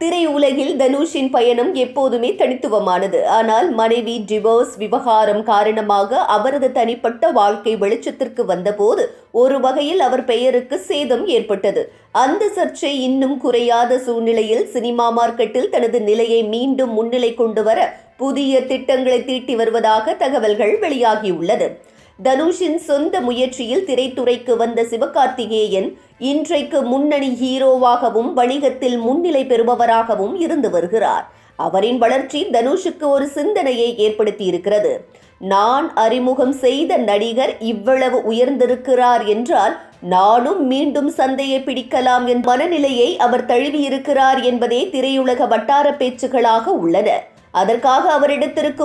திரையுலகில் தனுஷின் பயணம் எப்போதுமே தனித்துவமானது. ஆனால் மனைவி டிவோர்ஸ் விவகாரம் காரணமாக அவரது தனிப்பட்ட வாழ்க்கை வெளிச்சத்திற்கு வந்தபோது ஒரு வகையில் அவர் பெயருக்கு சேதம் ஏற்பட்டது. அந்த சர்ச்சை இன்னும் குறையாத சூழ்நிலையில் சினிமா மார்க்கெட்டில் தனது நிலையை மீண்டும் முன்னிலை கொண்டு வர புதிய திட்டங்களை தீட்டி வருவதாக தகவல்கள் வெளியாகியுள்ளது. தனுஷின் சொந்த முயற்சியில் திரைத்துறைக்கு வந்த சிவகார்த்திகேயன் இன்றைக்கு முன்னணி ஹீரோவாகவும் வணிகத்தில் முன்னிலை பெறுபவராகவும் இருந்து வருகிறார். அவரின் வளர்ச்சி தனுஷுக்கு ஒரு சிந்தனையை ஏற்படுத்தியிருக்கிறது. நான் அறிமுகம் செய்த நடிகர் இவ்வளவு உயர்ந்திருக்கிறார் என்றால் நானும் மீண்டும் சந்தையை பிடிக்கலாம் என் மனநிலையை அவர் தழுவியிருக்கிறார் என்பதே திரையுலக வட்டார பேச்சுகளாக உள்ளன. அதற்காக அவர்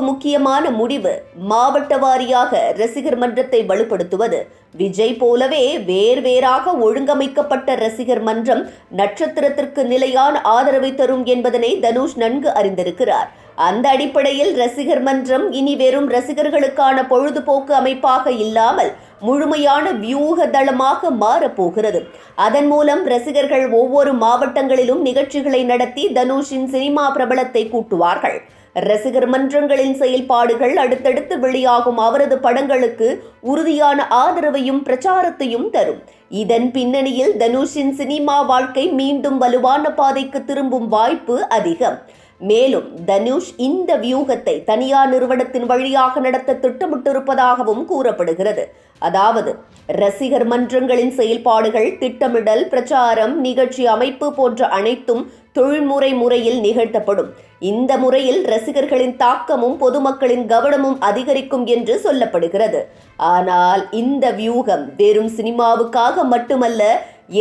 முக்கியமான முடிவு மாவட்ட வாரியாக ரசிகர் மன்றத்தை வலுப்படுத்துவது. விஜய் போலவே வேர் வேறாக ஒழுங்கமைக்கப்பட்ட ரசிகர் மன்றம் நட்சத்திரத்திற்கு நிலையான ஆதரவை தரும் என்பதனை தனுஷ் நன்கு அறிந்திருக்கிறார். அந்த அடிப்படையில் ரசிகர் மன்றம் இனி வெறும் ரசிகர்களுக்கான பொழுதுபோக்கு அமைப்பாக இல்லாமல் முழுமையான வியூக தளமாக மாறப்போகிறது. அதன் மூலம் ரசிகர்கள் ஒவ்வொரு மாவட்டங்களிலும் நிகழ்ச்சிகளை நடத்தி தனுஷின் சினிமா பிரபலத்தை கூட்டுவார்கள். ரசிகர் மன்றங்களின் செயல்பாடுகள் அடுத்தடுத்து வெளியாகும் அவரது படங்களுக்கு உறுதியான ஆதரவையும் பிரச்சாரத்தையும் தரும். இதன் பின்னணியில் தனுஷின் சினிமா வாழ்க்கை மீண்டும் வலுவான பாதைக்கு திரும்பும் வாய்ப்பு அதிகம். மேலும் தனுஷ் இந்த வியூகத்தை தனியார் நிறுவனத்தின் வழியாக நடத்த திட்டமிட்டிருப்பதாகவும் கூறப்படுகிறது. அதாவது ரசிகர் மன்றங்களின் செயல்பாடுகள் திட்டமிடல் பிரச்சாரம் நிகழ்ச்சி அமைப்பு போன்ற அனைத்தும் தொழில்முறை முறையில் நிகழ்த்தப்படும். இந்த முறையில் ரசிகர்களின் தாக்கமும் பொதுமக்களின் கவனமும் அதிகரிக்கும் என்று சொல்லப்படுகிறது. ஆனால் இந்த வியூகம் வெறும் சினிமாவுக்காக மட்டுமல்ல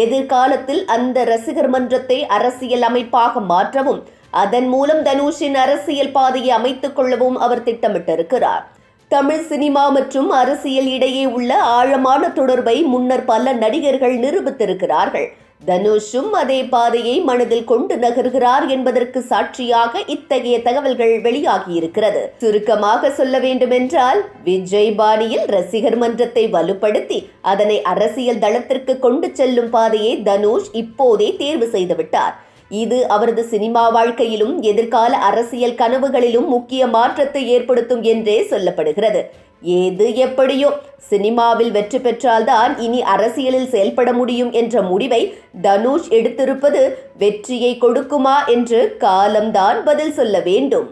எதிர்காலத்தில் அந்த ரசிகர் மன்றத்தை அரசியல் அமைப்பாக மாற்றவும் அதன் மூலம் தனுஷின் அரசியல் பாதையை அமைத்துக் கொள்ளவும் அவர் திட்டமிட்டிருக்கிறார். தமிழ் சினிமா மற்றும் அரசியல் இடையே உள்ள ஆழமான தொடர்பை முன்னர் பல நடிகர்கள் நிரூபித்திருக்கிறார்கள். தனுஷும் அதே பாதையை மனதில் கொண்டு நகர்கிறார் என்பதற்கு சாட்சியாக இத்தகைய தகவல்கள் வெளியாகியிருக்கிறது. சுருக்கமாக சொல்ல வேண்டுமென்றால் விஜய் பாணியில் ரசிகர் மன்றத்தை வலுப்படுத்தி அதனை அரசியல் தளத்திற்கு கொண்டு செல்லும் பாதையை தனுஷ் இப்போதே தேர்வு செய்துவிட்டார். இது அவரது சினிமா வாழ்க்கையிலும் எதிர்கால அரசியல் கனவுகளிலும் முக்கிய மாற்றத்தை ஏற்படுத்தும் என்றே சொல்லப்படுகிறது. ஏது எப்படியோ சினிமாவில் வெற்றி பெற்றால்தான் இனி அரசியலில் செயல்பட முடியும் என்ற முடிவை தனுஷ் எடுத்திருப்பது வெற்றியை கொடுக்குமா என்று காலம்தான் பதில் சொல்ல வேண்டும்.